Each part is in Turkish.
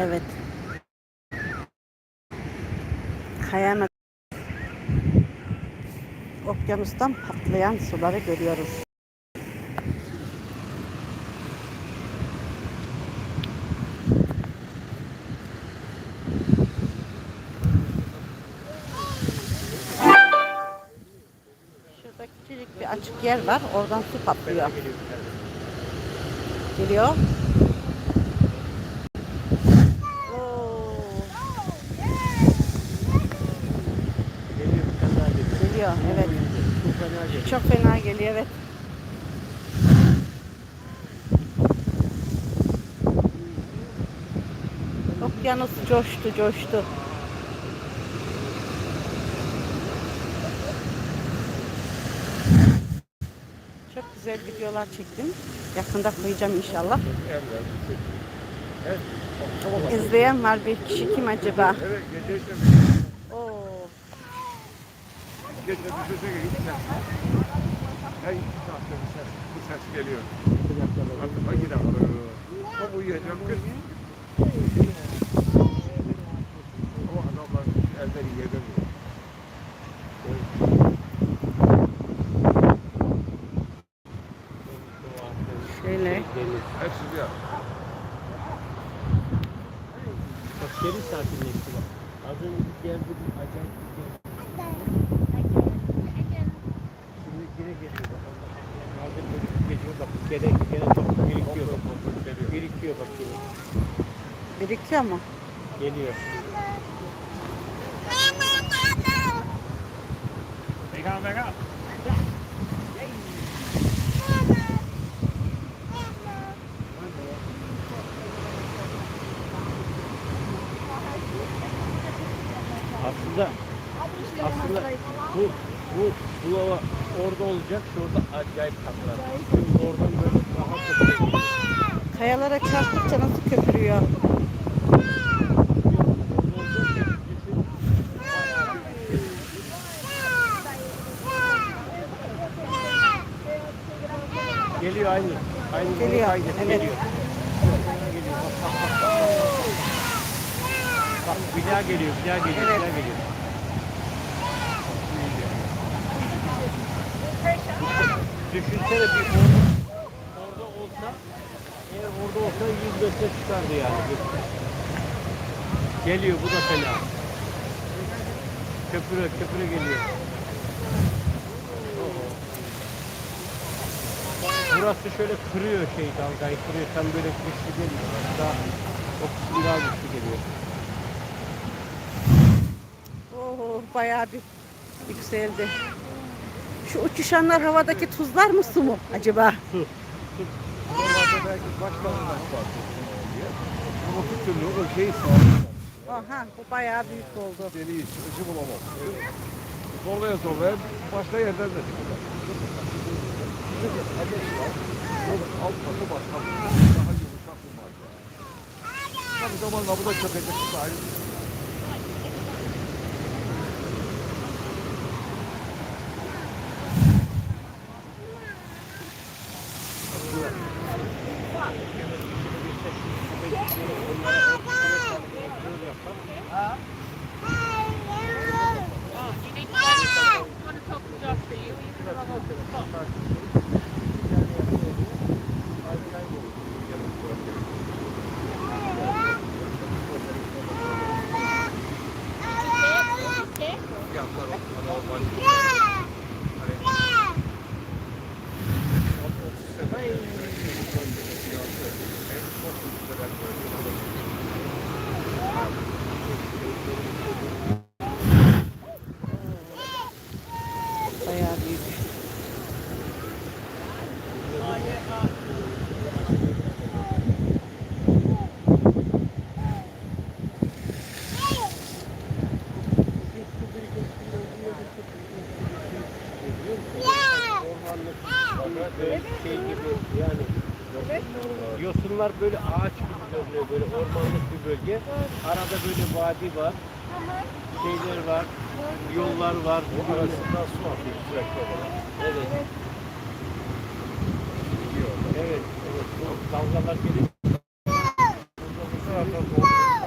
Evet. Kayanın okyanustan patlayan suları görüyoruz. Şurada küçücük bir açık yer var. Oradan su patlıyor. Geliyor. Oo, Geliyor bir tane daha geliyor. geliyor. Evet. Çok fena geliyor. Çok fena geliyor evet. Okyanus coştu coştu. Çok güzel videolar çektim. Yakında koyacağım inşallah. İzleyen var bir kişi kim acaba? Evet, gece Oo, gece bir sese iki saatte bir ses, bu ses geliyor. Yine alıyor. Tam uyuyacağım kız. Ama adamlar elleri yedemiyor. şöyle. Hepsi bir Bak geri sakinleşti bak. Az önce bir geldi bir acayip bir geldi. Şimdi yine geliyor bak. Bazen böyle bir geliyor bak. Gene, gene çok birikiyor bak. Birikiyor bak yine. Birikiyor mu? Geliyor. Mega mega. Aslında aslında bu bu bulava orada olacak. Şurada acayip tatlar. Şimdi oradan böyle daha çok geliyor. Kayalara çarptıkça nasıl köpürüyor? Geliyor aynı. Aynı Geliyor, kaydet, evet. Geliyor. Geliyor. Bak, bak, bak. Bak bir daha geliyor, bir daha geliyor, Evet. bir daha geliyor. Düşünsene bir orada, orada olsa, eğer orada olsa 100 metre çıkardı yani. Geliyor, bu da fena. Köpüre, köpüre geliyor. Burası şöyle kırıyor şey dalgayı kırıyor. Tam böyle güçlü geliyor. Daha o kısım daha güçlü geliyor. Oo, bayağı bir yükseldi. Şu uçuşanlar havadaki tuzlar mı su mu acaba? Su. Belki başlarından farklı diye. Ama bir türlü o şeyi sağlıyor. Aha bu bayağı büyük oldu. Deliği çıkışı bulamam. Zorlaya zorlaya başka yerden de çıkacak. Alt katı başka daha yumuşak bir madde. Tabii zamanla bu da çökecek. Sahil. Bayağı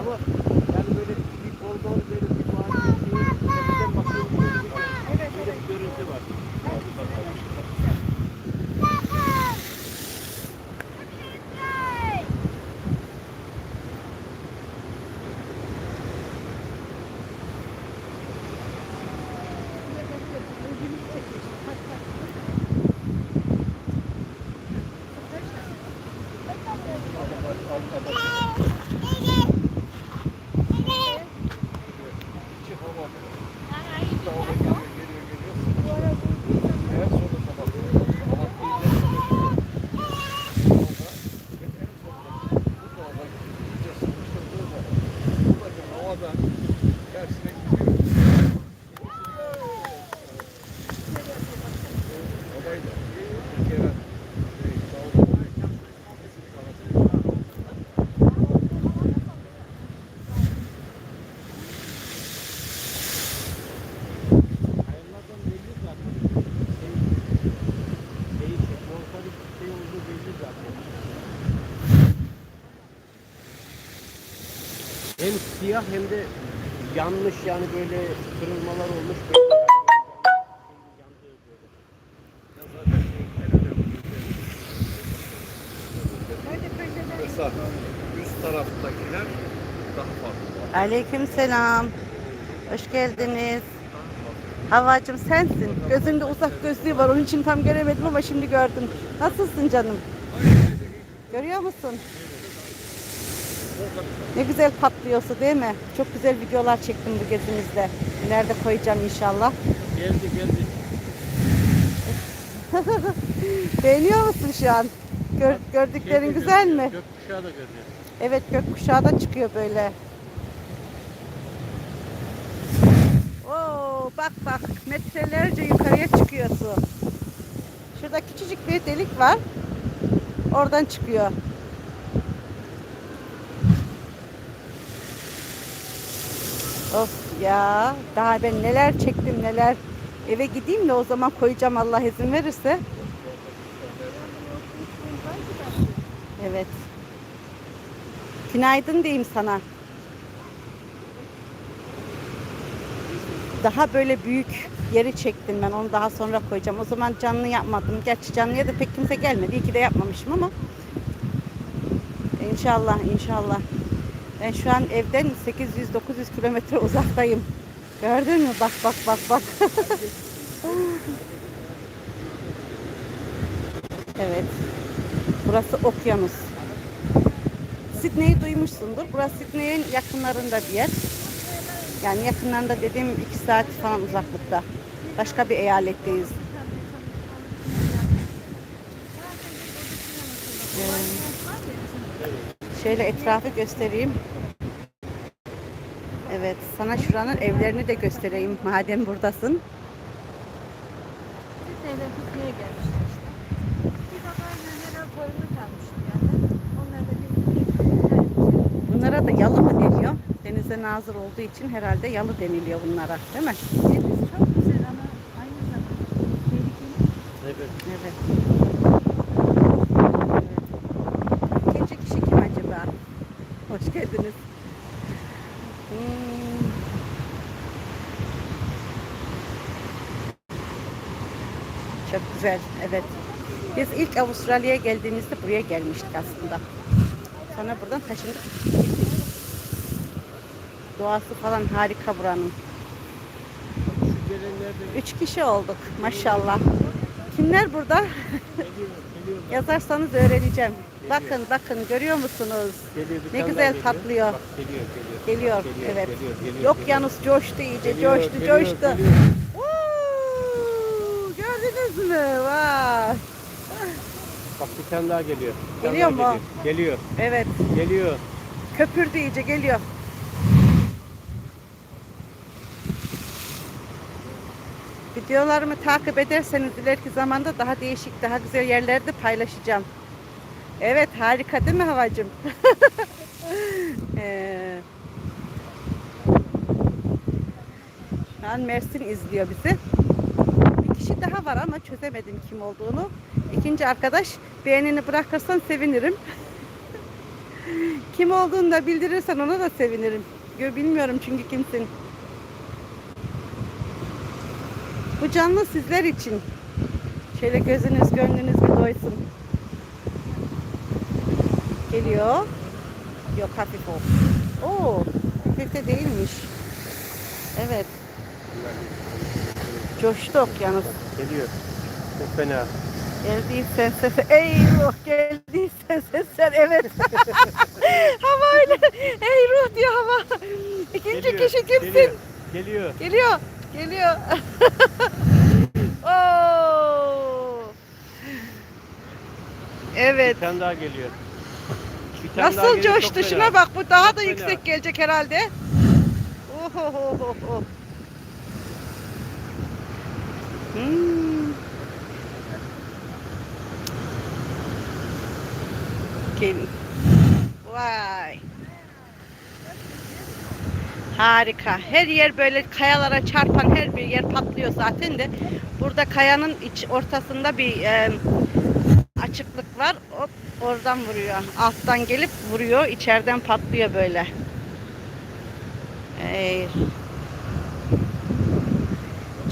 ama yani böyle bir koridor böyle bir siyah hem de yanmış yani böyle kırılmalar olmuş. Böyle üst taraftakiler daha farklı. Aleyküm selam. Hoş geldiniz. Havacım sensin. Gözünde uzak gözlüğü var. Onun için tam göremedim ama şimdi gördüm. Nasılsın canım? Görüyor musun? Ne güzel patlıyorsun değil mi? Çok güzel videolar çektim bu gezimizde. İleride koyacağım inşallah. Geldi geldi. Beğeniyor musun şu an? Gör- gördüklerin Şey güzel mi? Gökkuşağı da görünüyor. Evet gökkuşağı da çıkıyor böyle. Oo bak bak metrelerce yukarıya çıkıyor su. Şurada küçücük bir delik var. Oradan çıkıyor. Of ya daha ben neler çektim neler. Eve gideyim de o zaman koyacağım Allah izin verirse. Evet. Günaydın diyeyim sana. Daha böyle büyük yeri çektim ben. Onu daha sonra koyacağım. O zaman canlı yapmadım. Gerçi canlıya da pek kimse gelmedi. İyi ki de yapmamışım ama. İnşallah, inşallah. Ben şu an evden 800-900 kilometre uzaktayım. Gördün mü? Bak bak bak bak. evet. Burası okyanus. Sydney'i duymuşsundur. Burası Sydney'in yakınlarında bir yer. Yani yakınlarında dediğim iki saat falan uzaklıkta. Başka bir eyaletteyiz. Ee, şöyle etrafı göstereyim. Evet, sana şuranın evlerini de göstereyim madem buradasın. Siteyle pikniğe gelmişler işte. Bir böyle yere koyunu kalmıştı yani. Onlar da bir Bunlara da yalı mı deniyor? Denize nazır olduğu için herhalde yalı deniliyor bunlara, değil mi? Deniz çok güzel ama aynı zamanda tehlikeli. Evet. Evet. evet. İkinci kişi kim acaba? Hoş geldiniz. Hmm. Çok güzel, evet. Biz ilk Avustralya'ya geldiğimizde buraya gelmiştik aslında. Sonra buradan taşındık. Doğası falan harika buranın. Üç kişi olduk maşallah. Kimler burada? Yazarsanız öğreneceğim. Bakın bakın görüyor musunuz? Geliyor, Ne güzel tatlıyor. Bak, geliyor, geliyor. Geliyor, Bak, geliyor, evet. Geliyor, geliyor, Yok geliyor. Yanus coştu iyice, Geliyor, coştu, geliyor, coştu. geliyor. Gördünüz mü? Vay. Bak bir tane daha geliyor. Bir tane Geliyor daha mu? Geliyor. Evet, Geliyor. Geliyor. köpürdü iyice geliyor. Videolarımı takip ederseniz ileriki zamanda daha değişik, daha güzel yerlerde paylaşacağım. Evet, harika değil mi havacım? Ee, Şu an Mersin izliyor bizi. Bir kişi daha var ama çözemedim kim olduğunu. İkinci arkadaş beğenini bırakırsan sevinirim. kim olduğunu da bildirirsen ona da sevinirim. Bilmiyorum çünkü kimsin. Bu canlı sizler için. Şöyle gözünüz gönlünüz bir doysun. Geliyor. Yok hafif o. Oo, hafif de değilmiş. Evet. Coştu okyanus. Geliyor. Çok fena. Geldiysen sesler. Ey ruh geldiysen sesler. Evet. hava öyle. Ey ruh diyor hava. İkinci Geliyor, kişi kimsin? Geliyor. Geliyor. Geliyor. Geliyor. Oo. Evet. Bir tane daha geliyor. Bir tane daha Nasıl geliyor, çok coştu fena. şuna bak bu daha da Çok yüksek fena. gelecek herhalde. Ohohoho. Hmm. Bakayım. Vay. Harika. Her yer böyle kayalara çarpan her bir yer patlıyor zaten de. Burada kayanın iç ortasında bir e, açıklık var. Hop, oradan vuruyor. Alttan gelip vuruyor. içeriden patlıyor böyle. Ey.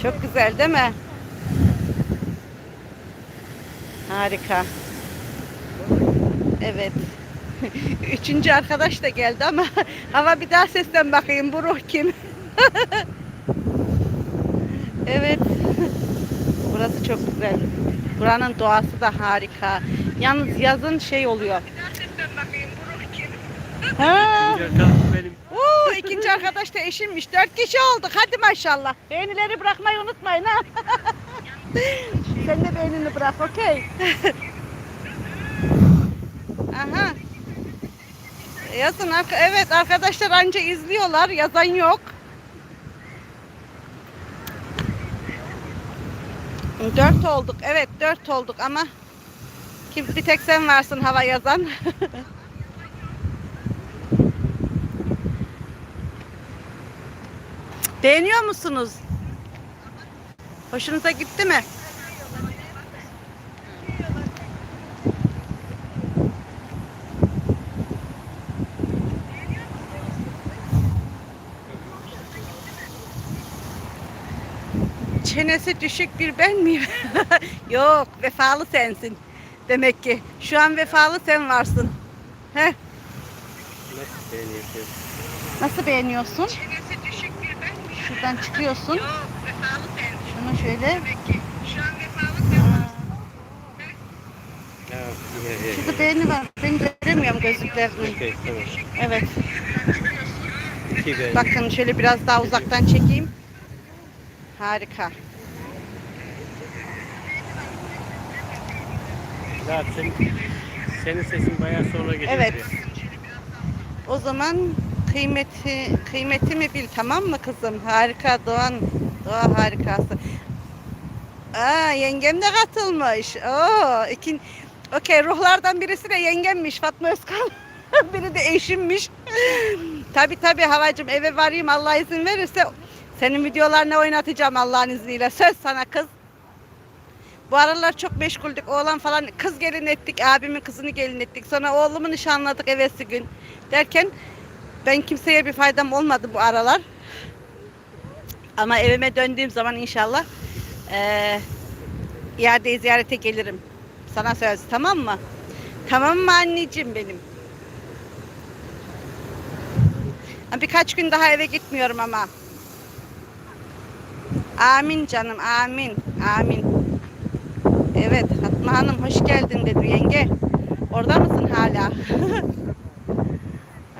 Çok güzel değil mi? Harika. Evet. Üçüncü arkadaş da geldi ama hava bir daha sesten bakayım bu ruh kim? evet. Burası çok güzel. Buranın doğası da harika. Yalnız yazın şey oluyor. Ha. benim. Oo, ikinci arkadaş da eşimmiş. Dört kişi olduk. Hadi maşallah. Beğenileri bırakmayı unutmayın ha. Sen de beğenini bırak, okey. Aha. Yazın, evet arkadaşlar anca izliyorlar, yazan yok. Dört olduk, evet dört olduk ama kim bir tek sen varsın hava yazan. Beğeniyor musunuz? Hoşunuza gitti mi? Çenesi düşük bir ben miyim? Yok, vefalı sensin. Demek ki şu an vefalı sen varsın. He? Nasıl beğeniyorsun? Nasıl beğeniyorsun? Şuradan çıkıyorsun. Şunu şöyle. Ha, iyi, iyi, Şurada iyi. beğeni var. Ben göremiyorum gözlüklerini. Okey, tamam. Evet. Bakın şöyle biraz daha uzaktan çekeyim. Harika. Zaten senin sesin bayağı sonra geliyor. Evet. O zaman kıymeti kıymetimi bil tamam mı kızım? Harika Doğan. Doğa harikası. Aa yengem de katılmış. Oo ikin Okey ruhlardan birisi de yengemmiş Fatma Özkan. Biri de eşimmiş. tabi tabi havacım eve varayım Allah izin verirse senin videolarını oynatacağım Allah'ın izniyle. Söz sana kız. Bu aralar çok meşguldük. Oğlan falan kız gelin ettik. Abimin kızını gelin ettik. Sonra oğlumu nişanladık evvelsi gün. Derken ben kimseye bir faydam olmadı bu aralar. Ama evime döndüğüm zaman inşallah eee iadeyi ziyarete gelirim. Sana söz tamam mı? Tamam mı anneciğim benim? Birkaç gün daha eve gitmiyorum ama. Amin canım amin. Amin. Evet Fatma Hanım hoş geldin dedi yenge. Orada mısın hala?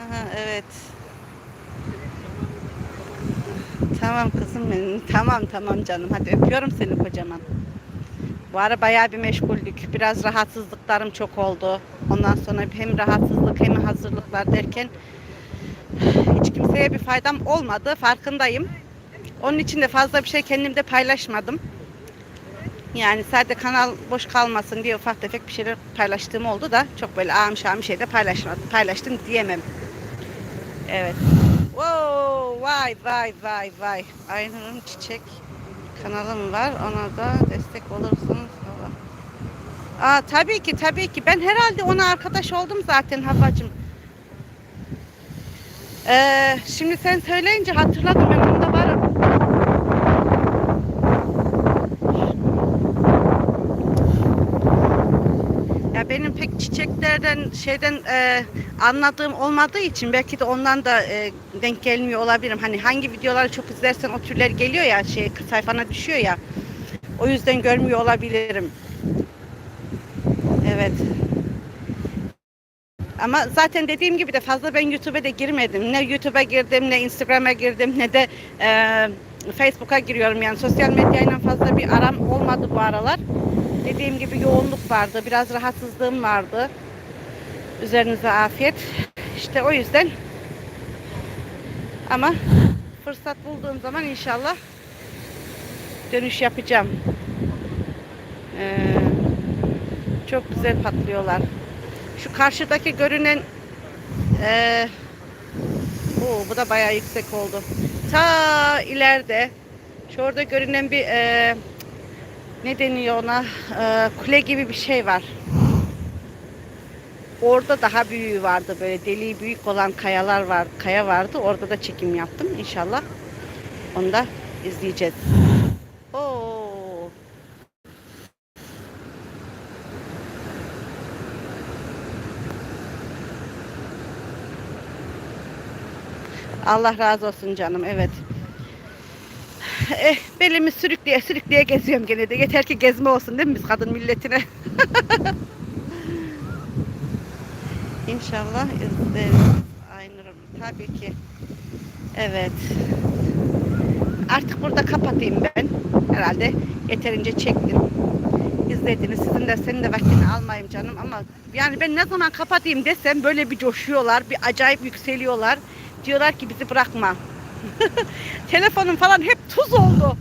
Aha, evet. Tamam kızım benim. Tamam tamam canım. Hadi öpüyorum seni kocaman. Bu ara bayağı bir meşguldük. Biraz rahatsızlıklarım çok oldu. Ondan sonra hem rahatsızlık hem hazırlıklar derken hiç kimseye bir faydam olmadı. Farkındayım. Onun için de fazla bir şey kendimde paylaşmadım. Yani sadece kanal boş kalmasın diye ufak tefek bir şeyler paylaştığım oldu da çok böyle ağım şahım bir şey de paylaşmadım, paylaştım diyemem. Evet. Wow, vay vay vay vay. Aynur'un çiçek kanalım var. Ona da destek olursunuz. Aa, tabii ki tabii ki. Ben herhalde ona arkadaş oldum zaten Havacım. Ee, şimdi sen söyleyince hatırladım ben onda varım. Ya benim pek çiçeklerden şeyden e, anladığım olmadığı için belki de ondan da e, denk gelmiyor olabilirim. Hani hangi videoları çok izlersen o türler geliyor ya şey sayfana düşüyor ya. O yüzden görmüyor olabilirim. Evet. Ama zaten dediğim gibi de fazla ben YouTube'a da girmedim. Ne YouTube'a girdim, ne Instagram'a girdim, ne de e, Facebook'a giriyorum. Yani sosyal medyayla fazla bir aram olmadı bu aralar. Dediğim gibi yoğunluk vardı, biraz rahatsızlığım vardı. Üzerinize afiyet. İşte o yüzden. Ama fırsat bulduğum zaman inşallah dönüş yapacağım. Ee, çok güzel patlıyorlar. Şu karşıdaki görünen eee Oo, bu da bayağı yüksek oldu. Ta ileride şu orada görünen bir eee, ne deniyor ona Eee, kule gibi bir şey var. Orada daha büyüğü vardı böyle deliği büyük olan kayalar var, kaya vardı. Orada da çekim yaptım inşallah. Onu da izleyeceğiz. Allah razı olsun canım evet. Eh, belimi sürükleye sürükleye geziyorum gene de. Yeter ki gezme olsun değil mi biz kadın milletine? İnşallah izleriz. Aynur'um tabii ki. Evet. Artık burada kapatayım ben. Herhalde yeterince çektim. İzlediniz. Sizin de senin de vaktini almayayım canım ama yani ben ne zaman kapatayım desem böyle bir coşuyorlar, bir acayip yükseliyorlar. Diyorlar ki bizi bırakma. Telefonum falan hep tuz oldu.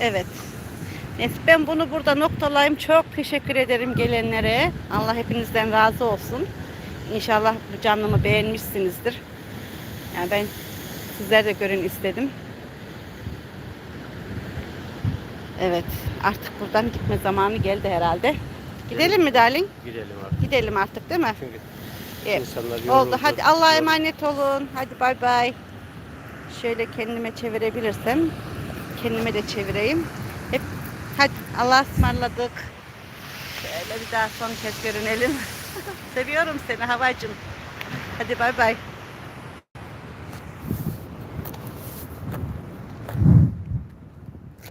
Evet. Neyse ben bunu burada noktalayayım. Çok teşekkür ederim gelenlere. Allah hepinizden razı olsun. İnşallah bu canlımı beğenmişsinizdir. Yani ben sizler de görün istedim. Evet. Artık buradan gitme zamanı geldi herhalde. Gidelim mi darling? Gidelim artık. Gidelim artık değil mi? Çünkü Evet. insanlar Oldu. yoruldu. Hadi Allah'a emanet olun. Hadi bay bay. Şöyle kendime çevirebilirsem kendime de çevireyim. Hep hadi Allah'a ısmarladık. Şöyle bir daha son kez görünelim. Seviyorum seni havacım. Hadi bay bay.